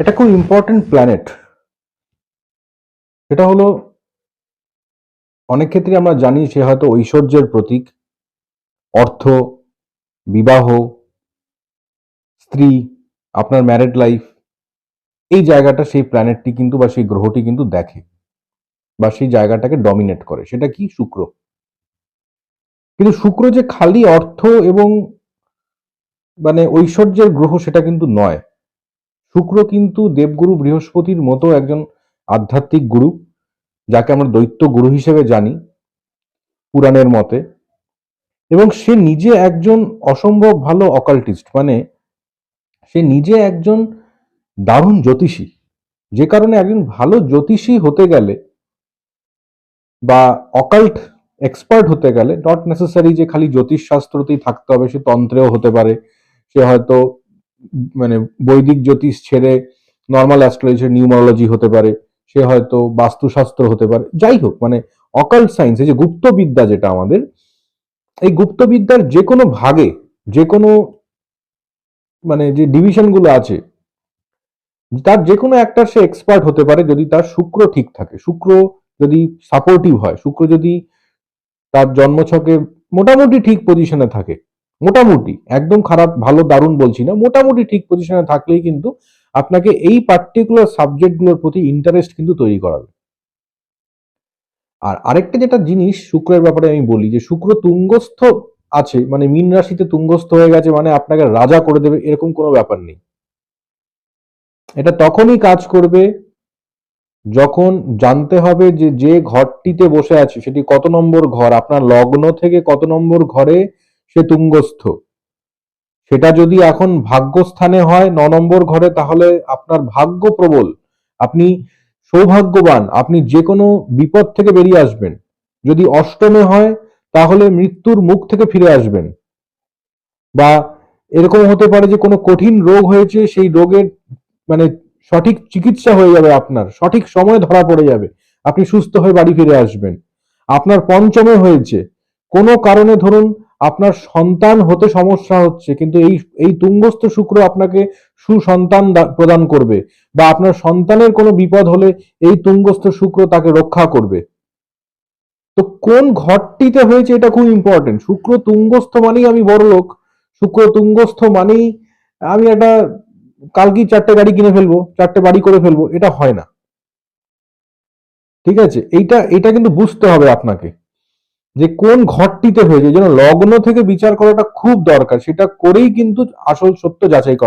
এটা খুব important planet সেটা হলো, অনেক ক্ষেত্রে আমরা জানি সে হয়তো ঐশ্বর্যের প্রতীক। অর্থ, বিবাহ, স্ত্রী, আপনার ম্যারেড লাইফ এই জায়গাটা সেই প্ল্যানেটটি কিন্তু বা সেই গ্রহটি কিন্তু দেখে বা সেই জায়গাটাকে ডমিনেট করে। সেটা কি? শুক্র। কিন্তু শুক্র যে খালি অর্থ এবং মানে ঐশ্বর্যের গ্রহ সেটা কিন্তু নয়। শুক্র কিন্তু দেবগুরু বৃহস্পতির মতো একজন আধ্যাত্মিক গুরু, যাকে আমরা দৈত্য গুরু হিসেবে জানি পুরাণের মতে। এবং সে নিজে একজন অসম্ভব ভালো অকাল্টিস্ট মানে সে নিজে একজন দারুণ জ্যোতিষী। যে কারণে একজন ভালো জ্যোতিষী হতে গেলে বা অকাল্ট এক্সপার্ট হতে গেলে নট নেসেসারি যে খালি জ্যোতিষ শাস্ত্রতেই থাকতে হবে, সে তন্ত্রেও হতে পারে। সে হয়তো মানে বৈদিক জ্যোতিষ ছেড়ে নর্মাল অ্যাস্ট্রোলজি নিউমারোলজি হতে পারে, সে হয়তো বাস্তুশাস্ত্র হতে পারে, যাই হোক মানে অকাল্ট সায়েন্স এই যে গুপ্তবিদ্যা যেটা আমাদের, এই গুপ্তবিদ্যার যে কোনো ভাগে যে কোনো মানে যে ডিভিশনগুলো আছে, তার যে কোনো একটা সে এক্সপার্ট হতে পারে যদি তার শুক্র ঠিক থাকে। শুক্র যদি সাপোর্টিভ হয়, শুক্র যদি তার জন্মছকে মোটামুটি ঠিক পজিশনে থাকে মোটামুটি, একদম খারাপ, ভালো, দারুণ বলছি না, মোটামুটি ঠিক পজিশনে থাকলেই কিন্তু আপনাকে এই পার্টিকুলার সাবজেক্টগুলোর প্রতি ইন্টারেস্ট কিন্তু তৈরি করাবে। আর আরেকটা যেটা জিনিস শুক্রের ব্যাপারে আমি বলি যে, শুক্র তুঙ্গস্থ আছে মানে মীন রাশিতে তুঙ্গস্থ হয়ে গেছে মানে আপনাকে রাজা করে দেবে, এরকম কোনো ব্যাপার নেই। এটা তখনই কাজ করবে যখন জানতে হবে যে যে ঘরটিতে বসে আছে, সেটি কত নম্বর ঘর, আপনার লগ্ন থেকে কত নম্বর ঘরে সে তুঙ্গস্থ। সেটা যদি এখন ভাগ্যস্থানে হয় ন নম্বর ঘরে, তাহলে আপনার ভাগ্য প্রবল। আপনি সৌভাগ্যবান, আপনি যে কোনো বিপদ থেকে বেরিয়ে আসবেন। যদি অষ্টমে হয়, তাহলে মৃত্যুর মুখ থেকে ফিরে আসবেন। বা এরকম হতে পারে যে কোনো কঠিন রোগ হয়েছে, সেই রোগের মানে সঠিক চিকিৎসা হয়ে যাবে আপনার। সঠিক সময়ে ধরা পড়ে যাবে। আপনি সুস্থ হয়ে বাড়ি ফিরে আসবেন। আপনার পঞ্চমে হয়েছে। কোনো কারণে ধরুন আপনার সন্তান হতে সমস্যা হচ্ছে, কিন্তু এই এই তুঙ্গস্থ শুক্র আপনাকে সুসন্তান প্রদান করবে বা আপনার সন্তানের কোনো বিপদ হলে এই তুঙ্গস্থ শুক্র তাকে রক্ষা করবে। তো কোন ঘরটিতে হয়েছে এটা খুব ইম্পর্টেন্ট শুক্র তুঙ্গস্থ মানেই আমি বড় লোক, শুক্র তুঙ্গস্থ মানেই আমি একটা কালকেই চারটে গাড়ি কিনে ফেলব, চারটে বাড়ি করে ফেলব, এটা হয় না। ঠিক আছে? এইটা এটা কিন্তু বুঝতে হবে আপনাকে। যে কোন ঘরটিতে হয়েছে, যেন লগ্ন থেকে বিচার করাটা খুব দরকার, সেটা করেই কিন্তু আসল সত্য যাচাই করা।